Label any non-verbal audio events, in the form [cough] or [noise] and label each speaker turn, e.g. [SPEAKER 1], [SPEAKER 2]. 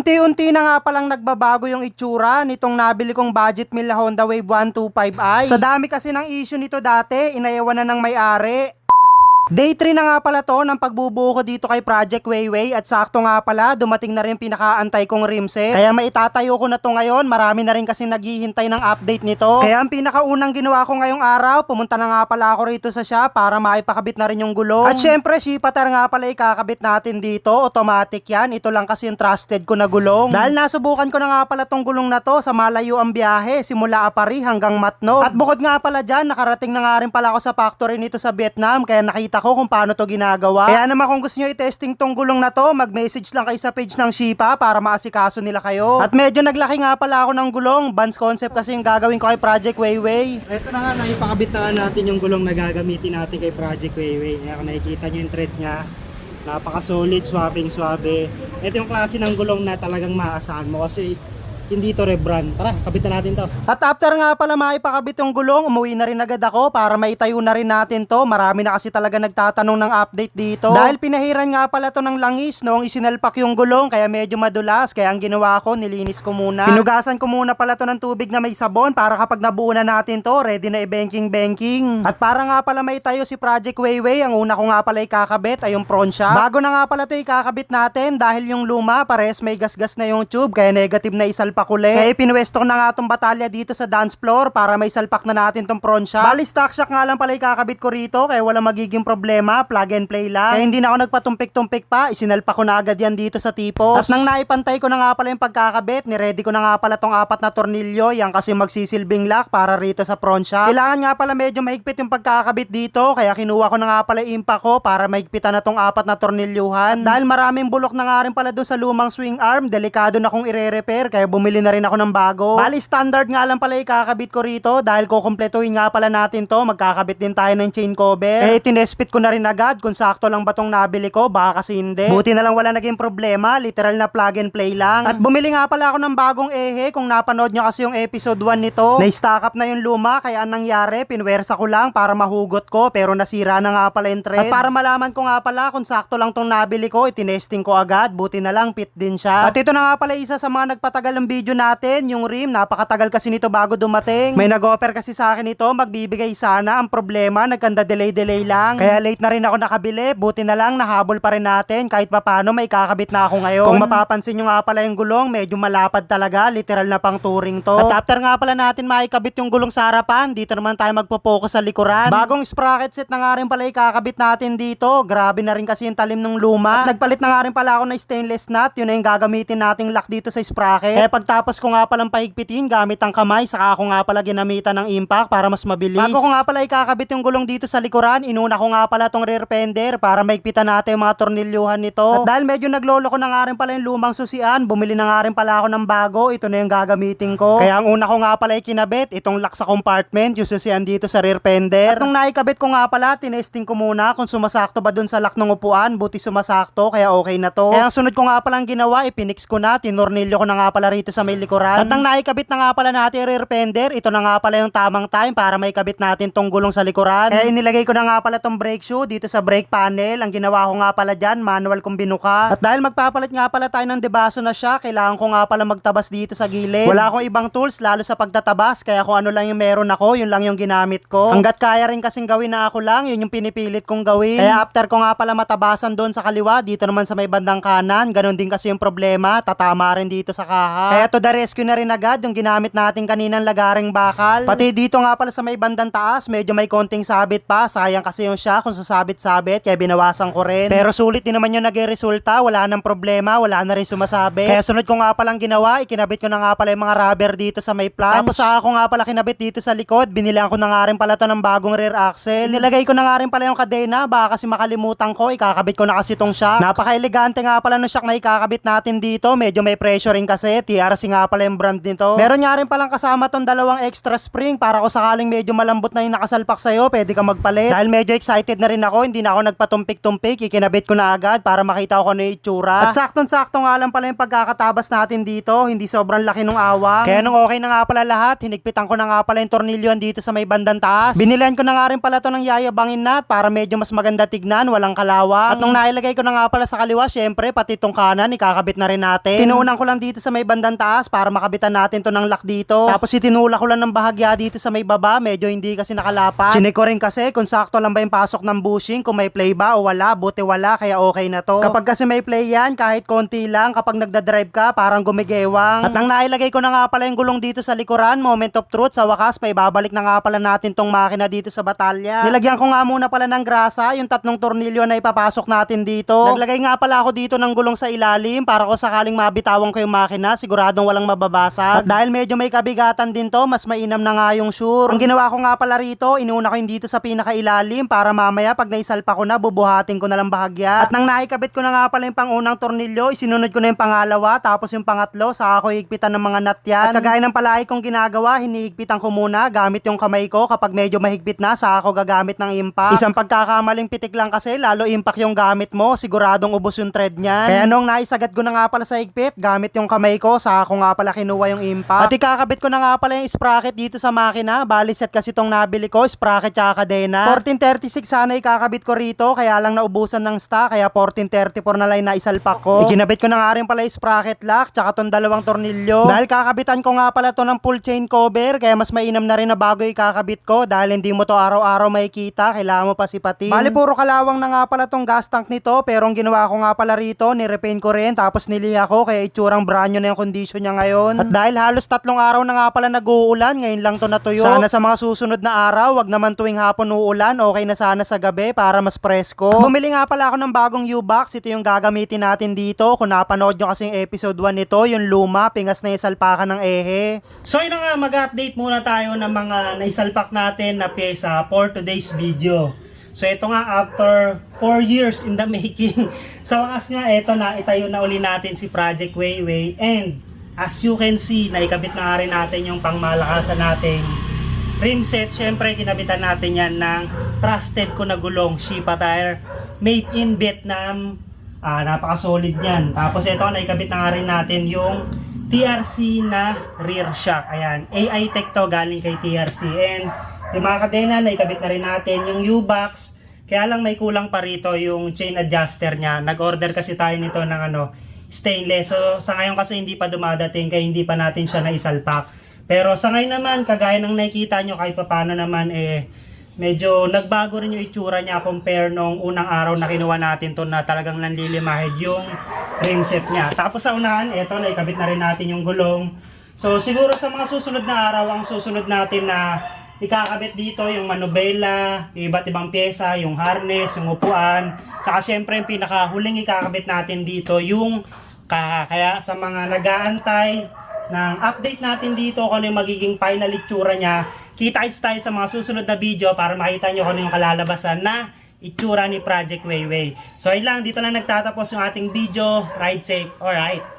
[SPEAKER 1] Unti-unti na nga palang nagbabago yung itsura nitong nabili kong budget meal na Honda Wave 125i. Sa dami kasi ng issue nito dati, inayawan na ng may-ari. Day 3 na nga pala to ng pagbubuo ko dito kay Project Wayway at sakto nga pala dumating na rin pinakaantay kong rimset. Kaya maitatayo ko na to ngayon, marami na rin kasi naghihintay ng update nito. Kaya ang pinakaunang ginawa ko ngayong araw, pumunta na nga pala ako rito sa shop para maipakabit na rin yung gulong. At syempre, shipatar nga pala ikakabit natin dito, automatic yan. Ito lang kasi yung trusted ko na gulong. Dahil nasubukan ko na nga pala tong gulong na to sa malayo ang biyahe, simula Apari hanggang Matno. At bukod nga pala dyan, nakarating na nga rin pala ako sa factory nito sa Vietnam, kaya nakita ko kung paano to ginagawa. Kaya naman kung gusto nyo i-testing tong gulong na to, mag-message lang kayo sa page ng Shipa para maasikaso nila kayo. At medyo naglaki nga pala ako ng gulong, Vans concept kasi yung gagawin ko kay Project Wayway. Ito na nga, naipakabit na natin yung gulong na gagamitin natin kay Project Wayway. Kaya kung nakikita nyo yung thread niya, napaka-solid, swapping swabe. Ito yung klase ng gulong na talagang maasahan mo kasi hindi to rebrand. Tara, kabit na natin to. At after nga pala maipakabit yung gulong, umuwi na rin agad ako para maitayo na rin natin to. Marami na kasi talaga nagtatanong ng update dito. Dahil pinahiran nga pala to ng langis noong isinalpak yung gulong kaya medyo madulas. Kaya ang ginawa ko, nilinis ko muna. Pinugasan ko muna pala to ng tubig na may sabon para kapag nabuo na natin to, ready na i-banking-banking. At para nga pala maitayo si Project Wayway, ang una ko nga pala ikakabit ay yung shock. Bago na nga pala to ikakabit natin dahil yung luma pares may gasgas na yung tube kaya negative na isalpak ulit. Kaya pinwesto ko na nga tong batalya dito sa dance floor para may salpak na natin tong front shock. Bali stock shock nga lang pala ikakabit ko rito kaya wala magiging problema, plug and play lang. Kaya hindi na ako nagpatumpik-tumpik pa, isinalpak ko na agad yan dito sa tipos. At nang naipantay ko na nga pala yung pagkakabit, niready ko na nga pala tong apat na tornilyo, yan kasi magsisilbing lock para rito sa front shock. Kailangan nga pala medyo mahigpit yung pagkakabit dito, kaya kinuha ko na nga pala impact ko para mahigpitan na tong apat na tornilyuhan. Dahil maraming bulok na nga rin pala doon sa lumang swing arm, delikado na kong ire-repair, kaya bumili na rin ako ng bago. Bali standard nga lang pala ikakabit ko rito dahil kukumpletuhin nga pala natin to, magkakabit din tayo ng chain cover. Eh tinespit ko na rin agad kung sakto lang ba tong nabili ko, baka kasi hindi. Buti na lang wala naging problema, literal na plug and play lang. At bumili nga pala ako ng bagong ehe kung napanood nyo kasi yung episode 1 nito. Na-stack up na yung luma kaya ang nangyari, pinwersa ko lang para mahugot ko pero nasira na nga pala yung thread. At para malaman ko nga pala kung sakto lang tong nabili ko, itinesting ko agad, buti na lang fit din siya. At ito na nga pala isa sa mga nagpatagal ng video natin, yung rim, napakatagal kasi nito bago dumating. May nag-offer kasi sa akin ito, magbibigay sana. Ang problema, nagkanda delay-delay lang. Kaya late na rin ako nakabili, buti na lang nahabol pa rin natin kahit papano may kakabit na ako ngayon. Kung mapapansin nyo nga pala yung gulong, medyo malapad talaga, literal na pang touring to. At after nga pala natin maikabit yung gulong sa harapan, dito naman tayo magpo-focus sa likuran. Bagong sprocket set na nga rin pala ikakabit natin dito. Grabe na rin kasi yung talim ng luma. At nagpalit na nga rin pala ako ng stainless nut, yun na yung gagamitin nating lock dito sa sprocket. Kaya pagtapos ko nga palang pahigpitin gamit ang kamay, saka ako nga pala ginamitan ng impact para mas mabilis. Bago ko nga pala ikakabit yung gulong dito sa likuran, inuna ko nga pala tong rear fender para maigpitan natin yung mga tornilyuhan nito. At dahil medyo naglolo ko na nga rin pala yung lumang susian, bumili na nga rin pala ako ng bago, ito na yung gagamitin ko. Kaya ang una ko nga pala ikinabit, itong lock sa compartment, yung susian dito sa rear fender. At nung naikabit ko nga pala, tinesting ko muna kung sumasakto ba dun sa lock ng upuan, buti sumasakto, kaya okay na to. Kaya ang sunod ko nga palang ginawa, ipinix ko na, tinornilyo ko na nga pala rito sa may likuran. At nang naikabit na nga pala natin rear fender, ito na nga pala yung tamang time para may kabit natin tong gulong sa likuran. Kaya inilagay ko na nga pala tong brake shoe dito sa brake panel. Ang ginawa ko nga pala dyan, manual kong binuka. At dahil magpapalit nga pala tayo ng debaso na siya, kailangan ko nga pala magtabas dito sa gilid. Wala akong ibang tools, lalo sa pagtatabas, kaya kung ano lang yung meron ako, yun lang yung ginamit ko. Hanggat kaya rin kasing gawin na ako lang, yun yung pinipilit kong gawin. Kaya after ko nga pala matabasan doon sa kaliwa, dito naman sa may bandang kanan, ganun din kasi yung problema, tatama rin dito sa kaha. Kaya to the rescue na rin agad yung ginamit natin kaninang lagaring bakal. Pati dito nga pala sa may bandang taas, medyo may konting sabit pa. Sayang kasi yung siya kung sasabit-sabit, kaya binawasan ko rin. Pero sulit din naman yung naging resulta, wala nang problema, wala na rin sumasabit. Kaya sunod ko nga palang ginawa, ikinabit ko na nga pala yung mga rubber dito sa may flange. Tapos saka ko nga pala kinabit dito sa likod, binilang ko na nga rin pala to ng bagong rear axle. Nilagay ko na nga rin pala yung kadena, baka kasi makalimutan ko, ikakabit ko na kasi tong shock. Napaka-elegante nga pala ng shock na ikakabit natin dito, medyo may pressure rin kasi, PRC nga pala yung brand nito. Meron nga rin palang kasama tong dalawang extra spring para kung sakaling medyo malambot na yung nakasalpak sa'yo, pwede ka magpalit. Dahil medyo excited na rin ako, hindi na ako nagpatumpik-tumpik, ikinabit ko na agad para makita ko ano yung itsura. At saktong-sakto nga lang pala yung pagkakatabas natin dito, hindi sobrang laki nung awang. Kaya nung okay na nga pala lahat, hinigpitan ko na nga pala yung tornilyo dito sa may bandang taas. Binilan ko na nga rin pala to ng yayabangin nut para medyo mas maganda tignan, walang kalawang. At nung nailagay ko na nga pala sa kaliwa, syempre pati tong kanan, ikakabit na rin natin. Tinuunan ko lang dito sa may bandang taas para makabitan natin to ng lock dito. Tapos itinula ko lang ng bahagya dito sa may baba, medyo hindi kasi nakalapat. Chinek ko rin kasi kung sakto lang ba yung pasok ng bushing, kung may play ba o wala, buti wala, kaya okay na to. Kapag kasi may play yan, kahit konti lang, kapag nagdadrive ka, parang gumigewang. At nang nailagay ko na nga pala yung gulong dito sa likuran, moment of truth, sa wakas, pa ibabalik na nga pala natin tong makina dito sa batalya. Nilagyan ko nga muna pala ng grasa, yung tatlong tornilyo na ipapasok natin dito. Naglagay nga pala ako dito ng gulong sa ilalim para kung sakaling mabitawan ko yung makina, siguradong walang mababasa. At dahil medyo may kabigatan din to, mas mainam na nga yung sure. Ang ginawa ko nga pala rito, inuna ko yung dito sa pinakailalim para mamaya pag naisalpa ko na, bubuhatin ko na lang bahagya. At nang naikabit ko na nga pala yung pangunang tornilyo, isinunod ko na yung pangalawa, tapos yung pangatlo, saka ako higpitan ng mga nut yan. At kagaya ng palagi kong ginagawa, hinihigpitan ko muna gamit yung kamay ko kapag medyo mahigpit na, saka ako gagamit ng impact. Isang pagkakamaling pitik lang kasi, lalo impact yung gamit mo, siguradong ubos yung thread niyan. Kaya nung naisagat ko na nga pala sa higpit, gamit yung kamay ko, saka ako nga pala kinuha yung impact. At ikakabit ko na nga pala yung sprocket dito sa makina, bali set kasi tong nabili ko, sprocket tsaka kadena. 1436 sana ikakabit ko rito, kaya lang naubusan ng stock, kaya 1434 na lang na isalpak ko. Ikinabit ko na nga rin pala yung sprocket lock, tsaka tong dalawang tornilyo. Dahil kakabitan ko nga pala to ng full chain cover, kaya mas mainam na rin na bago ikakabit ko, dahil hindi mo to araw-araw makikita, kailangan mo pa sipatin. Bali puro kalawang na nga pala tong gas tank nito, pero ang ginawa ko nga pala rito, nirepaint ko rin, tapos niliha ko, kaya itsurang brand new na yung condition niya ngayon. At dahil halos tatlong araw na nga pala nag-uulan, ngayon lang to natuyo. Sana sa mga susunod na araw, wag naman tuwing hapon uulan, okay na sana sa gabi para mas presko. Bumili nga pala ako ng bagong U-Box, ito yung gagamitin natin dito. Kung napanood nyo kasi yung episode 1 nito, yung luma, pingas na yung salpakan ng ehe. So yun nga, mag-update muna tayo ng mga naisalpak natin na pyesa for today's video. So ito nga after 4 years in the [laughs] making. sa wakas nga ito na itayo na uli natin si Project Wayway and as you can see naikabit na rin natin yung pangmalakasan nating rim set. Syempre kinabitan natin yan ng trusted ko na gulong Shipa tire made in Vietnam. Ah, napaka-solid niyan. Tapos ito naikabit na rin natin yung TRC na rear shock. Ayan, AI Tech to galing kay TRC. And yung mga kadena, naikabit na rin natin yung U-Box. Kaya lang may kulang pa rito yung chain adjuster niya. Nag-order kasi tayo nito ng ano, stainless. So sa ngayon kasi hindi pa dumadating kaya hindi pa natin siya naisalpak. Pero sa ngayon naman, kagaya ng nakikita nyo kahit paano naman eh medyo nagbago rin yung itsura niya compare nung unang araw na kinuha natin to na talagang nanlilimahid yung rim set niya. Tapos sa unahan, eto, naikabit na rin natin yung gulong. So siguro sa mga susunod na araw, ang susunod natin na ikakabit dito yung manubela, yung iba't ibang pyesa, yung harness, yung upuan. Tsaka syempre yung pinakahuling ikakabit natin dito yung ka kaya sa mga nag-aantay ng update natin dito kung ano yung magiging final itsura niya, kita-kits tayo sa mga susunod na video para makita nyo kung ano yung kalalabasan na itsura ni Project Wayway. So ayun lang, dito na nagtatapos yung ating video. Ride safe. Alright.